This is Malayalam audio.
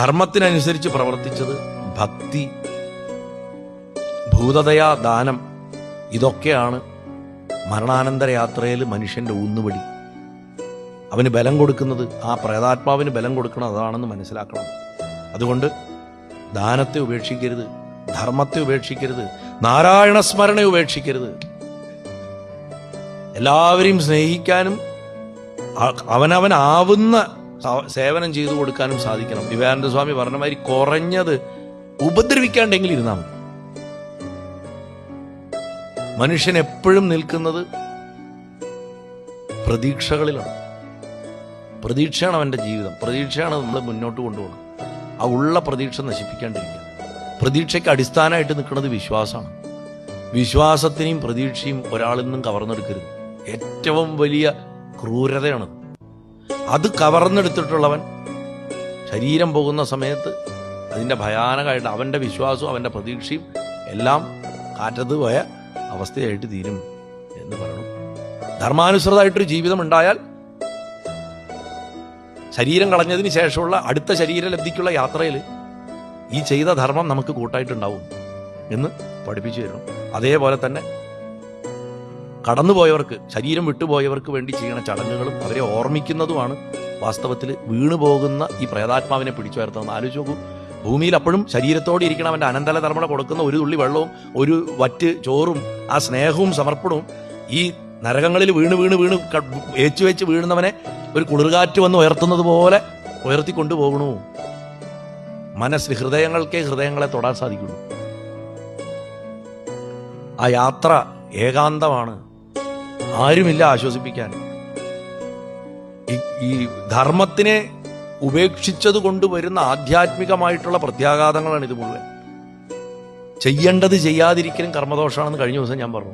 ധർമ്മത്തിനനുസരിച്ച് പ്രവർത്തിച്ചത് ഭക്തി ഭൂതതയാ ദാനം ഇതൊക്കെയാണ് മരണാനന്തര യാത്രയിൽ മനുഷ്യന്റെ ഊന്നുവടി. അവന് ബലം കൊടുക്കുന്നത് ആ പ്രേതാത്മാവിന് ബലം കൊടുക്കണം അതാണെന്ന് മനസ്സിലാക്കണം. അതുകൊണ്ട് ദാനത്തെ ഉപേക്ഷിക്കരുത് ധർമ്മത്തെ ഉപേക്ഷിക്കരുത് നാരായണ സ്മരണ ഉപേക്ഷിക്കരുത്. എല്ലാവരെയും സ്നേഹിക്കാനും അവനവനാവുന്ന സേവനം ചെയ്തു കൊടുക്കാനും സാധിക്കണം. വിവേകാനന്ദ സ്വാമി പറഞ്ഞ മാതിരി കുറഞ്ഞത് ഉപദ്രവിക്കാണ്ടെങ്കിൽ ഇരുന്നാൽ മതി. മനുഷ്യൻ എപ്പോഴും നിൽക്കുന്നത് പ്രതീക്ഷകളിലാണ്. പ്രതീക്ഷയാണ് അവന്റെ ജീവിതം. പ്രതീക്ഷയാണ് നമ്മൾ മുന്നോട്ട് കൊണ്ടുപോകുന്നത്. ആ ഉള്ള പ്രതീക്ഷ നശിപ്പിക്കാണ്ടിരിക്കുക. പ്രതീക്ഷയ്ക്ക് അടിസ്ഥാനമായിട്ട് നിൽക്കുന്നത് വിശ്വാസമാണ്. വിശ്വാസത്തിനെയും പ്രതീക്ഷയും ഒരാളിൽ നിന്നും കവർന്നെടുക്കരുത്. ഏറ്റവും വലിയ ക്രൂരതയാണ് അത് കവർന്നെടുത്തിട്ടുള്ളവൻ ശരീരം പോകുന്ന സമയത്ത് അതിന്റെ ഭയാനകമായിട്ട് അവന്റെ വിശ്വാസവും അവന്റെ പ്രതീക്ഷയും എല്ലാം കാറ്റത്ത് പോയ അവസ്ഥയായിട്ട് തീരും എന്ന് പറയണം. ധർമാനുസൃതമായിട്ടൊരു ജീവിതം ഉണ്ടായാൽ ശരീരം കളഞ്ഞതിന് ശേഷമുള്ള അടുത്ത ശരീരലബ്ധിക്കുള്ള യാത്രയിൽ ഈ ചെയ്ത ധർമ്മം നമുക്ക് കൂട്ടായിട്ടുണ്ടാവും എന്ന് പഠിപ്പിച്ചു തരണം അതേപോലെ തന്നെ കടന്നുപോയവർക്ക് ശരീരം വിട്ടുപോയവർക്ക് വേണ്ടി ചെയ്യുന്ന ചടങ്ങുകളും അവരെ ഓർമ്മിക്കുന്നതുമാണ് വാസ്തവത്തിൽ വീണുപോകുന്ന ഈ പ്രേതാത്മാവിനെ പിടിച്ചുയർത്തുന്നത്. ആലോചിച്ച് നോക്കൂ. ഭൂമിയിൽ അപ്പോഴും ശരീരത്തോടെ ഇരിക്കണം. അവന്റെ അനന്തല ധർമ്മ കൊടുക്കുന്ന ഒരു തുള്ളി വെള്ളവും ഒരു വറ്റ് ചോറും ആ സ്നേഹവും സമർപ്പണവും ഈ നരകങ്ങളിൽ വീണ് വീണ് വീണ് ഏച്ചു വെച്ച് വീഴുന്നവനെ ഒരു കുളിർകാറ്റ് വന്ന് ഉയർത്തുന്നത് പോലെ ഉയർത്തി കൊണ്ടുപോകണു. മനസ്സ് ഹൃദയങ്ങൾക്കേ ഹൃദയങ്ങളെ തൊടാൻ സാധിക്കുള്ളൂ ആ യാത്ര ഏകാന്തമാണ്. ആരുമില്ല ആശ്വസിപ്പിക്കാൻ. ഈ- ധർമ്മത്തിനെ ഉപേക്ഷിച്ചത് കൊണ്ട് വരുന്ന ആധ്യാത്മികമായിട്ടുള്ള പ്രത്യാഘാതങ്ങളാണ് ഇത് മുഴുവൻ. ചെയ്യേണ്ടത് ചെയ്യാതിരിക്കലും കർമ്മദോഷമാണെന്ന് കഴിഞ്ഞ ദിവസം ഞാൻ പറഞ്ഞു.